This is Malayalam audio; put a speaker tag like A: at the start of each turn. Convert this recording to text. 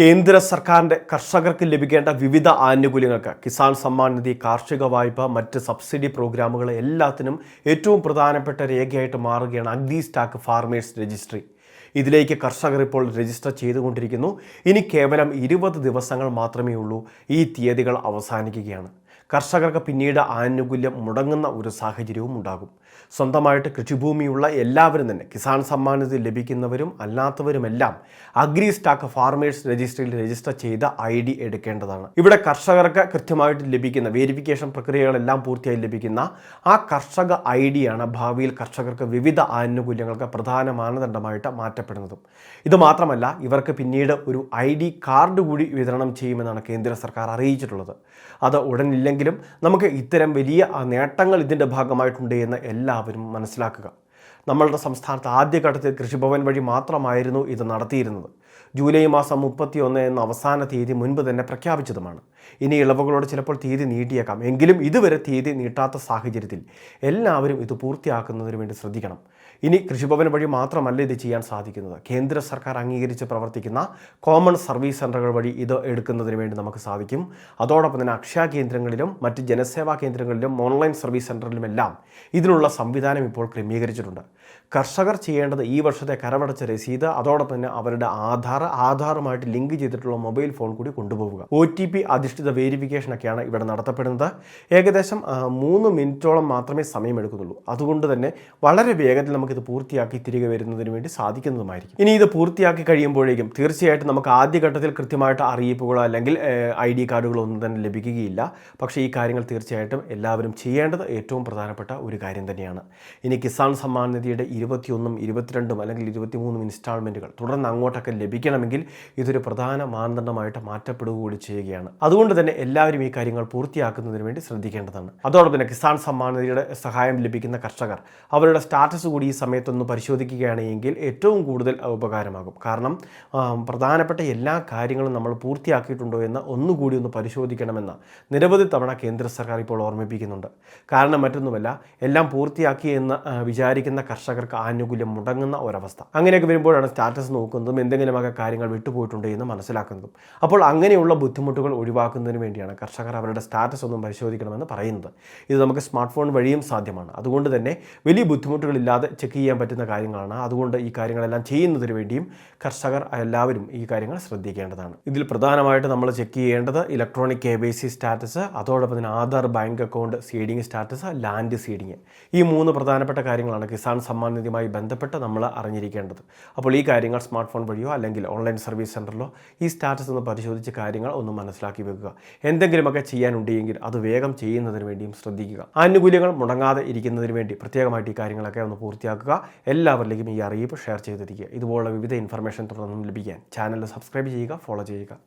A: കേന്ദ്ര സർക്കാരിന്റെ കർഷകർക്ക് ലഭിക്കേണ്ട വിവിധ ആനുകൂല്യങ്ങൾക്ക് കിസാൻ സമ്മാൻ നിധി കാർഷിക വായ്പ മറ്റ് സബ്സിഡി പ്രോഗ്രാമുകൾ എല്ലാത്തിനും ഏറ്റവും പ്രധാനപ്പെട്ട രേഖയായിട്ട് മാറുകയാണ് അഗ്രി സ്റ്റാക്ക് ഫാർമേഴ്സ് രജിസ്ട്രി. ഇതിലേക്ക് കർഷകർ ഇപ്പോൾ രജിസ്റ്റർ ചെയ്തുകൊണ്ടിരിക്കുന്നു. ഇനി കേവലം ഇരുപത് ദിവസങ്ങൾ മാത്രമേ ഉള്ളൂ ഈ തീയതികൾ അവസാനിക്കുകയാണ്. കർഷകർക്ക് പിന്നീട് ആനുകൂല്യം മുടങ്ങുന്ന ഒരു സാഹചര്യവും ഉണ്ടാകും. സ്വന്തമായിട്ട് കൃഷിഭൂമിയുള്ള എല്ലാവരും തന്നെ കിസാൻ സമ്മാൻ നിധി ലഭിക്കുന്നവരും അല്ലാത്തവരുമെല്ലാം അഗ്രി സ്റ്റാക്ക് ഫാർമേഴ്സ് രജിസ്ട്രിയിൽ രജിസ്റ്റർ ചെയ്ത ഐ ഡി എടുക്കേണ്ടതാണ്. ഇവിടെ കർഷകർക്ക് കൃത്യമായിട്ട് ലഭിക്കുന്ന വേരിഫിക്കേഷൻ പ്രക്രിയകളെല്ലാം പൂർത്തിയായി ലഭിക്കുന്ന ആ കർഷക ഐ ഡിയാണ് ഭാവിയിൽ കർഷകർക്ക് വിവിധ ആനുകൂല്യങ്ങൾക്ക് പ്രധാന മാനദണ്ഡമായിട്ട് മാറ്റപ്പെടുന്നതും. ഇത് മാത്രമല്ല ഇവർക്ക് പിന്നീട് ഒരു ഐ ഡി കാർഡ് കൂടി വിതരണം ചെയ്യുമെന്നാണ് കേന്ദ്ര സർക്കാർ അറിയിച്ചിട്ടുള്ളത്. അത് ഉടനില്ലെങ്കിലും നമുക്ക് ഇത്തരം വലിയ നേട്ടങ്ങൾ ഇതിന്റെ ഭാഗമായിട്ടുണ്ട് എന്ന് എല്ലാവരും മനസ്സിലാക്കുക. നമ്മളുടെ സംസ്ഥാനത്ത് ആദ്യഘട്ടത്തിൽ കൃഷിഭവൻ വഴി മാത്രമായിരുന്നു ഇത് നടത്തിയിരുന്നത്. ജൂലൈ മാസം മുപ്പത്തി ഒന്ന് എന്ന അവസാന തീയതി മുൻപ് തന്നെ പ്രഖ്യാപിച്ചതുമാണ്. ഇനി ഇളവുകളോട് ചിലപ്പോൾ തീയതി നീട്ടിയേക്കാം. എങ്കിലും ഇതുവരെ തീയതി നീട്ടാത്ത സാഹചര്യത്തിൽ എല്ലാവരും ഇത് പൂർത്തിയാക്കുന്നതിന് വേണ്ടി ശ്രദ്ധിക്കണം. ഇനി കൃഷിഭവൻ വഴി മാത്രമല്ല ഇത് ചെയ്യാൻ സാധിക്കുന്നത്. കേന്ദ്ര സർക്കാർ അംഗീകരിച്ച് പ്രവർത്തിക്കുന്ന കോമൺ സർവീസ് സെന്ററുകൾ വഴി ഇത് എടുക്കുന്നതിന് വേണ്ടി നമുക്ക് സാധിക്കും. അതോടൊപ്പം തന്നെ അക്ഷയ കേന്ദ്രങ്ങളിലും മറ്റ് ജനസേവാ കേന്ദ്രങ്ങളിലും ഓൺലൈൻ സർവീസ് സെന്ററിലുമെല്ലാം ഇതിനുള്ള സംവിധാനം ഇപ്പോൾ ക്രമീകരിച്ചിട്ടുണ്ട്. കർഷകർ ചെയ്യേണ്ടത് ഈ വർഷത്തെ കരമടച്ച രസീത് അതോടൊപ്പം തന്നെ അവരുടെ ആധാർ ആധാറുമായിട്ട് ലിങ്ക് ചെയ്തിട്ടുള്ള മൊബൈൽ ഫോൺ കൂടി കൊണ്ടുപോവുക. ഒ ടി പി അധിഷ്ഠിത വേരിഫിക്കേഷനൊക്കെയാണ് ഇവിടെ നടത്തപ്പെടുന്നത്. ഏകദേശം മൂന്ന് മിനിറ്റോളം മാത്രമേ സമയമെടുക്കുന്നുള്ളൂ അതുകൊണ്ട് തന്നെ വളരെ വേഗത്തിൽ നമുക്കിത് പൂർത്തിയാക്കി തിരികെ വരുന്നതിന് വേണ്ടി സാധിക്കുന്നതുമായിരിക്കും. ഇനി ഇത് പൂർത്തിയാക്കി കഴിയുമ്പോഴേക്കും തീർച്ചയായിട്ടും നമുക്ക് ആദ്യഘട്ടത്തിൽ കൃത്യമായിട്ട് അറിയിപ്പുകളോ അല്ലെങ്കിൽ ഐ ഡി കാർഡുകളോ ഒന്നും തന്നെ ലഭിക്കുകയില്ല. പക്ഷേ ഈ കാര്യങ്ങൾ തീർച്ചയായിട്ടും എല്ലാവരും ചെയ്യേണ്ടത് ഏറ്റവും പ്രധാനപ്പെട്ട ഒരു കാര്യം തന്നെയാണ്. ഇനി കിസാൻ സമ്മാൻ നിധിയുടെ ഇരുപത്തിയൊന്നും ഇരുപത്തിരണ്ടും അല്ലെങ്കിൽ ഇരുപത്തിമൂന്നും ഇൻസ്റ്റാൾമെന്റുകൾ തുടർന്ന് അങ്ങോട്ടൊക്കെ ലഭിക്കണമെങ്കിൽ ഇതൊരു പ്രധാന മാനദണ്ഡമായിട്ട് മാറ്റപ്പെടുക കൂടി ചെയ്യുകയാണ്. അതുകൊണ്ട് തന്നെ എല്ലാവരും ഈ കാര്യങ്ങൾ പൂർത്തിയാക്കുന്നതിന് വേണ്ടി ശ്രദ്ധിക്കേണ്ടതാണ്. അതോടൊപ്പം തന്നെ കിസാൻ സമ്മാൻ നിധിയുടെ സഹായം ലഭിക്കുന്ന കർഷകർ അവരുടെ സ്റ്റാറ്റസ് കൂടി ഈ സമയത്തൊന്ന് പരിശോധിക്കുകയാണെങ്കിൽ ഏറ്റവും കൂടുതൽ ഉപകാരമാകും. കാരണം പ്രധാനപ്പെട്ട എല്ലാ കാര്യങ്ങളും നമ്മൾ പൂർത്തിയാക്കിയിട്ടുണ്ടോ എന്ന് ഒന്നുകൂടി ഒന്ന് പരിശോധിക്കണമെന്ന് നിരവധി തവണ കേന്ദ്ര സർക്കാർ ഇപ്പോൾ ഓർമ്മിപ്പിക്കുന്നുണ്ട്. കാരണം മറ്റൊന്നുമല്ല എല്ലാം പൂർത്തിയാക്കി എന്ന് വിചാരിക്കുന്ന കർഷകർക്ക് ആനുകൂല്യം മുടങ്ങുന്ന ഒരവസ്ഥ. അങ്ങനെയൊക്കെ വരുമ്പോഴാണ് സ്റ്റാറ്റസ് നോക്കുന്നതും എന്തെങ്കിലുമൊക്കെ കാര്യങ്ങൾ വിട്ടുപോയിട്ടുണ്ട് എന്ന് മനസ്സിലാക്കുന്നതും. അപ്പോൾ അങ്ങനെയുള്ള ബുദ്ധിമുട്ടുകൾ ഒഴിവാക്കുന്നതിന് വേണ്ടിയാണ് കർഷകർ അവരുടെ സ്റ്റാറ്റസ് ഒന്നും പരിശോധിക്കണമെന്ന് പറയുന്നത്. ഇത് നമുക്ക് സ്മാർട്ട് ഫോൺ വഴിയും സാധ്യമാണ്. അതുകൊണ്ട് തന്നെ വലിയ ബുദ്ധിമുട്ടുകളില്ലാതെ ചെക്ക് ചെയ്യാൻ പറ്റുന്ന കാര്യങ്ങളാണ്. അതുകൊണ്ട് ഈ കാര്യങ്ങളെല്ലാം ചെയ്യുന്നതിന് വേണ്ടിയും കർഷകർ എല്ലാവരും ഈ കാര്യങ്ങൾ ശ്രദ്ധിക്കേണ്ടതാണ്. ഇതിൽ പ്രധാനമായിട്ട് നമ്മൾ ചെക്ക് ചെയ്യേണ്ടത് electronic K B C status അതോടൊപ്പം തന്നെ Aadhaar bank account seeding status land seeding ഈ മൂന്ന് പ്രധാനപ്പെട്ട കാര്യങ്ങളാണ് കിസാൻ സമ്മാൻ നിധിയുമായി ബന്ധപ്പെട്ട് നമ്മൾ അറിഞ്ഞിരിക്കേണ്ടത്. അപ്പോൾ ഈ കാര്യങ്ങൾ സ്മാർട്ട് ഫോൺ വഴിയോ അല്ലെങ്കിൽ ഓൺലൈൻ സർവീസ് സെന്ററിലോ ഈ സ്റ്റാറ്റസ് ഒന്ന് പരിശോധിച്ച് കാര്യങ്ങൾ ഒന്ന് മനസ്സിലാക്കി വെക്കുക. എന്തെങ്കിലുമൊക്കെ ചെയ്യാനുണ്ടെങ്കിൽ അത് വേഗം ചെയ്യുന്നതിന് വേണ്ടിയും ശ്രദ്ധിക്കുക. ആനുകൂല്യങ്ങൾ മുടങ്ങാതെ ഇരിക്കുന്നതിന് വേണ്ടി പ്രത്യേകമായിട്ട് ഈ കാര്യങ്ങളൊക്കെ ഒന്ന് പൂർത്തിയാക്കുക. എല്ലാവരിലേക്കും ഈ അറിയിപ്പ് ഷെയർ ചെയ്തിരിക്കുക. ഇതുപോലുള്ള വിവിധ ഇൻഫർമേഷൻ തുടർന്നും ലഭിക്കാൻ ചാനൽ സബ്സ്ക്രൈബ് ചെയ്യുക ഫോളോ ചെയ്യുക.